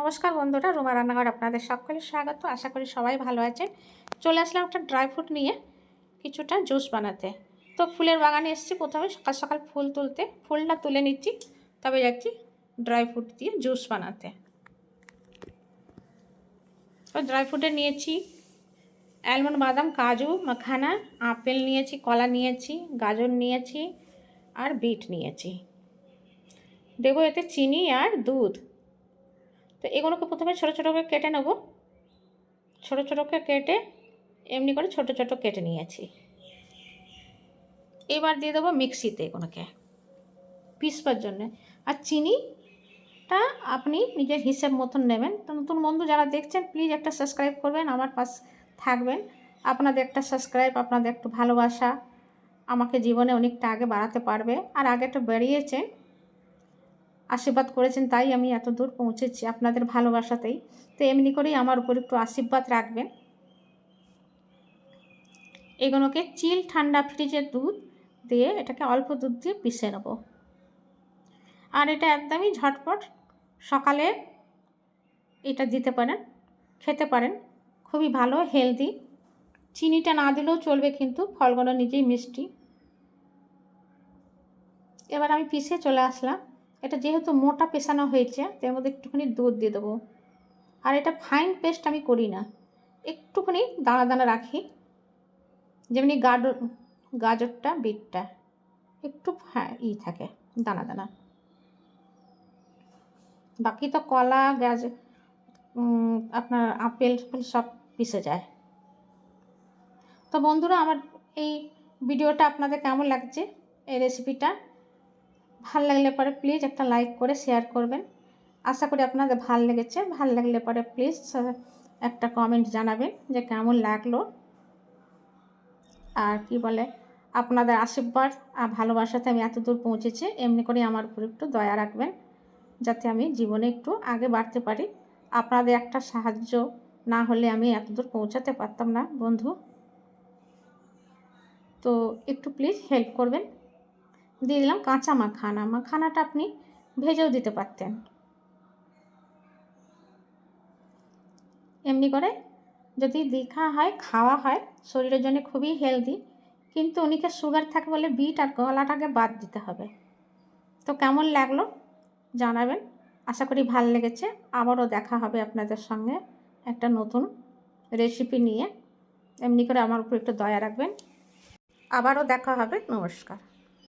নমস্কার বন্ধুরা, রুমা রান্নাঘর আপনাদের সকলের স্বাগত। আশা করি সবাই ভালো আছেন। চলে আসলাম একটা ড্রাই ফ্রুট নিয়ে কিছুটা জুস বানাতে। তো ফুলের বাগানে এসেছি প্রথমে, সকাল সকাল ফুল তুলতে। ফুলটা তুলে নিচ্ছি, তবে যাচ্ছি ড্রাই ফ্রুট দিয়ে জুস বানাতে। তো ড্রাই ফ্রুটে নিয়েছি অ্যালমন্ড, বাদাম, কাজু, মাখানা, আপেল নিয়েছি, কলা নিয়েছি, গাজর নিয়েছি, আর বিট নিয়েছি। দেবো এতে চিনি আর দুধ। তো এগুলোকে প্রথমে ছোটো ছোটো করে কেটে নেব। ছোটো ছোটো করে কেটে এমনি করে ছোটো ছোটো কেটে নিয়েছি। এবার দিয়ে দেবো মিক্সিতে এগুলোকে পিসবার জন্য। আর চিনিটা আপনি নিজের হিসেব মতন নেবেন। তো নতুন বন্ধু যারা দেখছেন প্লিজ একটা সাবস্ক্রাইব করবেন, আমার পাশ থাকবেন। আপনাদের একটা সাবস্ক্রাইব আপনাদের একটু ভালোবাসা আমাকে জীবনে অনেকটা আগে বাড়াতে পারবে। আর আগে একটু বেরিয়েছেন আশীর্বাদ করেছেন, তাই আমি এত দূর পৌঁছেছি আপনাদের ভালোবাসাতেই। তো এমনি করেই আমার উপর একটু আশীর্বাদ রাখবেন। এগুলোকে চিল ঠান্ডা ফ্রিজের দুধ দিয়ে এটাকে অল্প দুধ দিয়ে পিষে নেব। আর এটা একদমই ঝটপট সকালে এটা দিতে পারেন, খেতে পারেন। খুবই ভালো, হেলদি। চিনিটা না দিলেও চলবে কিন্তু, ফলগুলো নিজেই মিষ্টি। এবার আমি পিষে চলে আসলাম। এটা যেহেতু মোটা পেশানো হয়েছে তার মধ্যে একটুখানি দুধ দিয়ে দেবো। আর এটা ফাইন পেস্ট আমি করি না। একটুখানি দানা দানা রাখি। যেমনি গাজর গাজরটা, বিটটা, একটু হ্যাঁ ই থাকে, দানা দানা। বাকি তো কলা, গাজ আপনার আপেল সব পিসে যায়। তো বন্ধুরা, আমার এই ভিডিওটা আপনাদের কেমন লাগছে? এই রেসিপিটা ভালো লাগলে পরে প্লিজ একটা লাইক করে শেয়ার করবেন। আশা করি আপনাদের ভালো লেগেছে। ভালো লাগলে পরে প্লিজ একটা কমেন্ট জানাবেন যে কেমন লাগল। আর কি বলে, আপনাদের আশীর্বাদ আর ভালোবাসাতে আমি এত দূর পৌঁছেছি, এমনি করে আমার উপর একটু দয়া রাখবেন, যাতে আমি জীবনে একটু আগে বাড়তে পারি। আপনাদের একটা সাহায্য না হলে আমি এত দূর পৌঁছাতে পারতাম না, বন্ধু। তো একটু প্লিজ হেল্প করবেন। দিয়ে দিলাম কাঁচা মাখানা। মাখানাটা আপনি ভেজেও দিতে পারতেন। এমনি করে যদি দেখা হয়, খাওয়া হয়, শরীরের জন্য খুবই হেলদি কিন্তু উনিকে সুগার থাকে বলে বিট আর গলাটাকে বাদ দিতে হবে। তো কেমন লাগল জানাবেন। আশা করি ভালো লেগেছে। আবারও দেখা হবে আপনাদের সঙ্গে একটা নতুন রেসিপি নিয়ে। এমনি করে আমার উপর একটু দয়া রাখবেন। আবারও দেখা হবে। নমস্কার।